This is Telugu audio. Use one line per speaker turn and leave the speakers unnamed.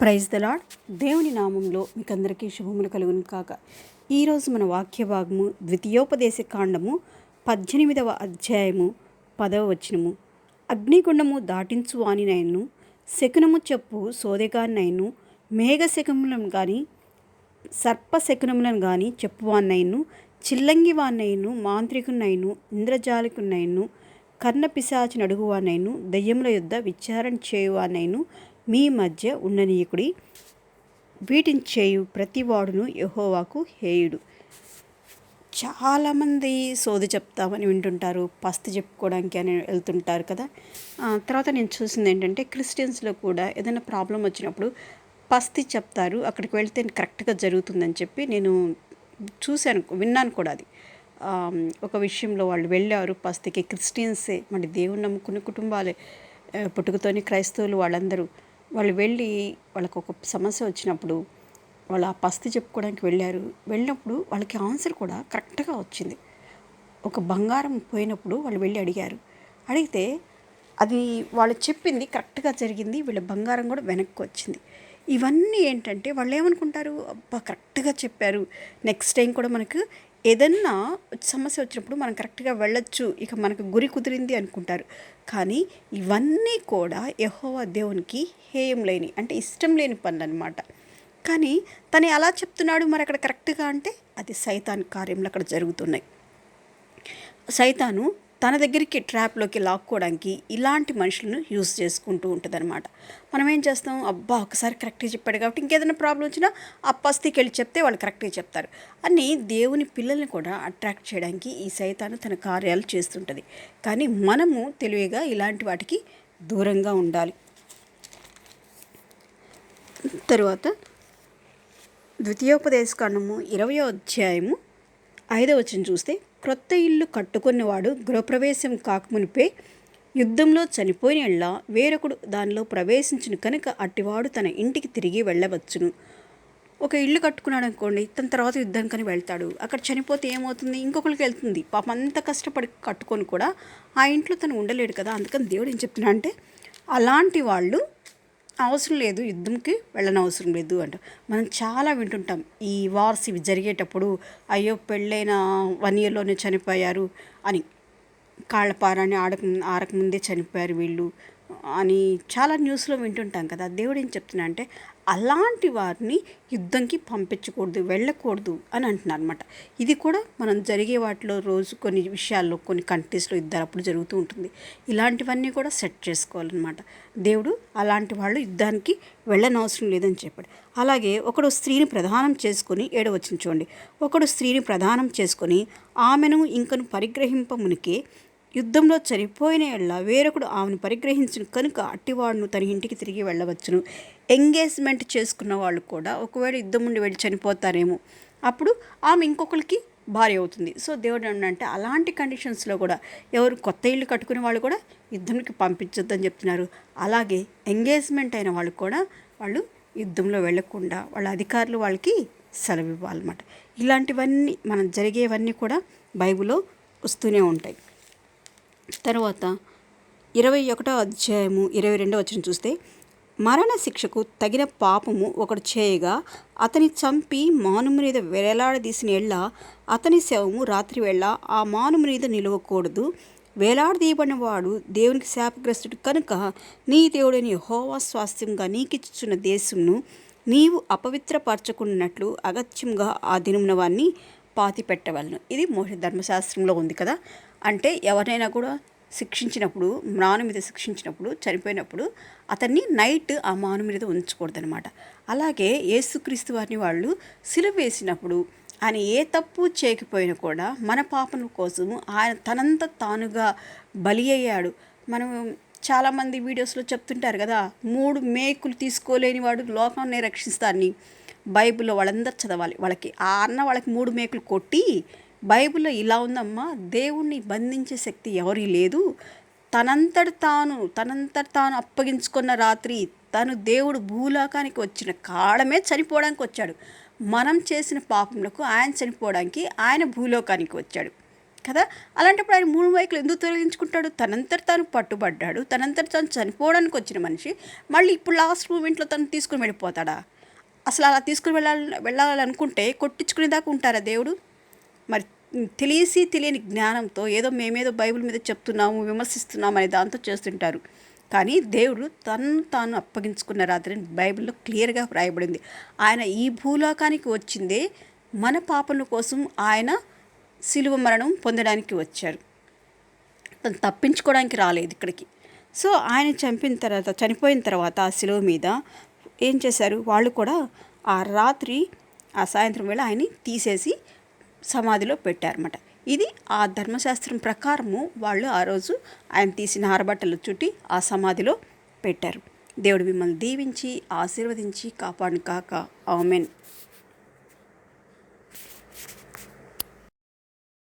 ప్రైజ్ ద లాడ్ దేవుని నామంలో మీకు అందరికీ శుభములు కలుగును కాక. ఈరోజు మన వాక్య భాగము ద్వితీయోపదేశ కాండము పద్దెనిమిదవ అధ్యాయము పదవ వచనము. అగ్నిగుండము దాటించు వానినైను శకునము చెప్పు సోదెగానైను మేఘ శకునములను కానీ సర్ప శకునములను కానీ చెప్పువాన్నైను చిల్లంగి వాన్నైను మాంత్రికునైను ఇంద్రజాలికునైను కర్ణ పిశాచిని అడుగువానైను దయ్యముల యుద్ధ విచారణ చేయువానైను మీ మధ్య ఉండనీయకుడి వీటిని చేయు ప్రతివాడును యహోవాకు హేయుడు. చాలామంది సోది చెప్తామని వింటుంటారు పస్తి చెప్పుకోవడానికి అని వెళ్తుంటారు కదా. తర్వాత నేను చూసింది ఏంటంటే క్రిస్టియన్స్లో కూడా ఏదైనా ప్రాబ్లం వచ్చినప్పుడు పస్తి చెప్తారు అక్కడికి వెళ్తే కరెక్ట్గా జరుగుతుందని చెప్పి నేను చూశాను విన్నాను కూడా అది. ఒక విషయంలో వాళ్ళు వెళ్ళారు పస్తికి క్రిస్టియన్సే మరి దేవుని నమ్ముకునే కుటుంబాలే పుట్టుకతోని క్రైస్తవులు వాళ్ళందరూ వాళ్ళు వెళ్ళి వాళ్ళకు ఒక సమస్య వచ్చినప్పుడు వాళ్ళు ఆ పస్తి చెప్పుకోవడానికి వెళ్ళారు. వెళ్ళినప్పుడు వాళ్ళకి ఆన్సర్ కూడా కరెక్ట్గా వచ్చింది. ఒక బంగారం పోయినప్పుడు వాళ్ళు వెళ్ళి అడిగారు. అడిగితే అది వాళ్ళు చెప్పింది కరెక్ట్గా జరిగింది. వీళ్ళ బంగారం కూడా వెనక్కి వచ్చింది. ఇవన్నీ ఏంటంటే వాళ్ళు ఏమనుకుంటారు అబ్బా కరెక్ట్గా చెప్పారు. నెక్స్ట్ టైం కూడా మనకు ఏదన్నా సమస్య వచ్చినప్పుడు మనం కరెక్ట్గా వెళ్ళొచ్చు ఇక మనకు గురి కుదిరింది అనుకుంటారు. కానీ ఇవన్నీ కూడా యహోవా దేవునికి హేయం లేని అంటే ఇష్టం లేని పనులు అనమాట కానీ తను ఎలా చెప్తున్నాడు మరి అక్కడ కరెక్ట్గా అంటే అది సైతాన్ కార్యంలో అక్కడ జరుగుతున్నాయి. సైతాను తన దగ్గరికి ట్రాప్లోకి లాక్కోవడానికి ఇలాంటి మనుషులను యూస్ చేసుకుంటూ ఉంటుందన్నమాట. మనం ఏం చేస్తాం? అబ్బా ఒకసారి కరెక్ట్గా చెప్పాడు కాబట్టి ఇంకేదైనా ప్రాబ్లం వచ్చినా ఆ పస్తికి వెళ్ళి చెప్తే వాళ్ళు కరెక్ట్గా చెప్తారు. అని దేవుని పిల్లల్ని కూడా అట్రాక్ట్ చేయడానికి ఈ సైతాను తన కార్యాలు చేస్తుంటుంది. కానీ మనము తెలివిగా ఇలాంటి వాటికి దూరంగా ఉండాలి. తరువాత ద్వితీయోపదేశకాండము ఇరవయో అధ్యాయము ఐదవ వచ్చిన చూస్తే క్రొత్త ఇల్లు కట్టుకున్నవాడు గృహప్రవేశం కాకమునిపే యుద్ధంలో చనిపోయినలా వేరొకడు దానిలో ప్రవేశించిన కనుక అట్టివాడు తన ఇంటికి తిరిగి వెళ్ళవచ్చును. ఒక ఇల్లు కట్టుకున్నాడు అనుకోండి తన తర్వాత యుద్ధానికని వెళ్తాడు. అక్కడ చనిపోతే ఏమవుతుంది? ఇంకొకరికి వెళ్తుంది. పాపం అంత కష్టపడి కట్టుకొని కూడా ఆ ఇంట్లో తను ఉండలేడు కదా. అందుకని దేవుడు ఏం చెప్తున్నా అంటే అలాంటి వాళ్ళు అవసరం లేదు యుద్ధంకి వెళ్ళని అవసరం లేదు అంట. మనం చాలా వింటుంటాం ఈ వార్స్ ఇవి జరిగేటప్పుడు అయ్యో పెళ్ళైన వన్ ఇయర్లోనే చనిపోయారు అని. కాళ్ళపారాన్ని ఆడక ఆరకముందే చనిపోయారు వీళ్ళు అని చాలా న్యూస్లో వింటుంటాం కదా. దేవుడు ఏం చెప్తున్నా అంటే అలాంటి వారిని యుద్ధంకి పంపించకూడదు వెళ్ళకూడదు అని అంటున్నారు అనమాట ఇది కూడా మనం జరిగే వాటిలో రోజు కొన్ని విషయాల్లో కొన్ని కంట్రీస్లో యుద్ధాలు అప్పుడు జరుగుతూ ఉంటుంది. ఇలాంటివన్నీ కూడా సెట్ చేసుకోవాలన్నమాట. దేవుడు అలాంటి వాళ్ళు యుద్ధానికి వెళ్ళనవసరం లేదని చెప్పాడు. అలాగే ఒకడు స్త్రీని ప్రధానం చేసుకొని ఏడవచ్చిన చూడండి. ఒకడు స్త్రీని ప్రధానం చేసుకొని ఆమెను ఇంకను పరిగ్రహింపమునికే యుద్ధంలో చనిపోయిన ఎళ్ళ వేరొకడు ఆమెను పరిగ్రహించిన. కనుక అట్టివాడును తన ఇంటికి తిరిగి వెళ్ళవచ్చును. ఎంగేజ్మెంట్ చేసుకున్న వాళ్ళు కూడా ఒకవేళ యుద్ధం నుండి వెళ్ళి చనిపోతారేమో. అప్పుడు ఆమె ఇంకొకరికి భార్య అవుతుంది. సో దేవుడు అంటే అలాంటి కండిషన్స్లో కూడా ఎవరు కొత్త ఇల్లు కట్టుకునే వాళ్ళు కూడా యుద్ధంకి పంపించొద్దని చెప్తున్నారు. అలాగే ఎంగేజ్మెంట్ అయిన వాళ్ళు కూడా వాళ్ళు యుద్ధంలో వెళ్ళకుండా వాళ్ళ అధికారులు వాళ్ళకి సెలవు ఇవ్వాలన్నమాట. ఇలాంటివన్నీ మనం జరిగేవన్నీ కూడా బైబిల్లో వస్తూనే ఉంటాయి. తర్వాత ఇరవై ఒకటో అధ్యాయము ఇరవై రెండో వచ్చిన చూస్తే మరణ శిక్షకు తగిన పాపము ఒకడు చేయగా అతని చంపి మానుము మీద వేలాడదీసిన ఎళ్ళ అతని శవము రాత్రి వేళ ఆ మానుము మీద నిలవకూడదు. వేలాడదీయబడిన వాడు దేవునికి శాపగ్రస్తుడు కనుక నీ దేవుడిని హోవా స్వాస్థ్యంగా నీకిచ్చుచున్న దేశంను నీవు అపవిత్రపరచుకున్నట్లు అగత్యంగా ఆ దినమున వాన్ని పాతి పెట్టవలను ఇది మోహ ధర్మశాస్త్రంలో ఉంది కదా. అంటే ఎవరైనా కూడా శిక్షించినప్పుడు మాను మీద శిక్షించినప్పుడు చనిపోయినప్పుడు అతన్ని నైట్ ఆ మాను మీద ఉంచకూడదనమాట అలాగే యేసుక్రీస్తు వారిని వాళ్ళు సిలువేసినప్పుడు ఆయన ఏ తప్పు చేయకపోయినా కూడా మన పాపం కోసము ఆయన తనంత తానుగా బలి అయ్యాడు. మనం చాలామంది వీడియోస్లో చెప్తుంటారు కదా మూడు మేకులు తీసుకోలేని వాడు లోకాన్ని రక్షిస్తాన్ని బైబిల్లో వాళ్ళందరూ చదవాలి. వాళ్ళకి ఆ అన్న వాళ్ళకి మూడు మేకులు కొట్టి బైబిల్లో ఇలా ఉందమ్మా దేవుణ్ణి బంధించే శక్తి ఎవరి లేదు. తనంతట తాను తనంతట తాను అప్పగించుకున్న రాత్రి తను దేవుడు భూలోకానికి వచ్చిన కాలమే చనిపోవడానికి వచ్చాడు. మనం చేసిన పాపములకు ఆయన చనిపోవడానికి ఆయన భూలోకానికి వచ్చాడు. కదా? అలాంటప్పుడు ఆయన మూడు వైపులు ఎందుకు తొలగించుకుంటాడు? తనంతట తాను పట్టుబడ్డాడు తనంతట తాను చనిపోవడానికి వచ్చిన మనిషి మళ్ళీ ఇప్పుడు లాస్ట్ మూమెంట్లో తను తీసుకుని వెళ్ళిపోతాడా? అసలు అలా తీసుకుని వెళ్ళాలి వెళ్ళాలనుకుంటే కొట్టించుకునే దాకా ఉంటారా దేవుడు? మరి తెలిసి తెలియని జ్ఞానంతో ఏదో మేమేదో బైబిల్ మీద చెప్తున్నాము విమర్శిస్తున్నాము అనే దాంతో చేస్తుంటారు. కానీ దేవుడు తను తాను అప్పగించుకున్న రాత్రి బైబిల్లో క్లియర్గా వ్రాయబడింది. ఆయన ఈ భూలోకానికి వచ్చిందే మన పాపల కోసం ఆయన సిలువ మరణం పొందడానికి వచ్చారు. తను తప్పించుకోవడానికి రాలేదు ఇక్కడికి. సో ఆయన చంపిన తర్వాత చనిపోయిన తర్వాత ఆ శిలువ మీద ఏం చేశారు? వాళ్ళు కూడా ఆ రాత్రి ఆ సాయంత్రం వేళ ఆయన్ని తీసేసి సమాధిలో పెట్టారన్నమాట. ఇది ఆ ధర్మశాస్త్రం ప్రకారము వాళ్ళు ఆ రోజు ఆయన తీసిన ఆరబట్టలు చుట్టి ఆ సమాధిలో పెట్టారు. దేవుడు మిమ్మల్ని దీవించి ఆశీర్వదించి కాపాడు కాక. ఆమెన్.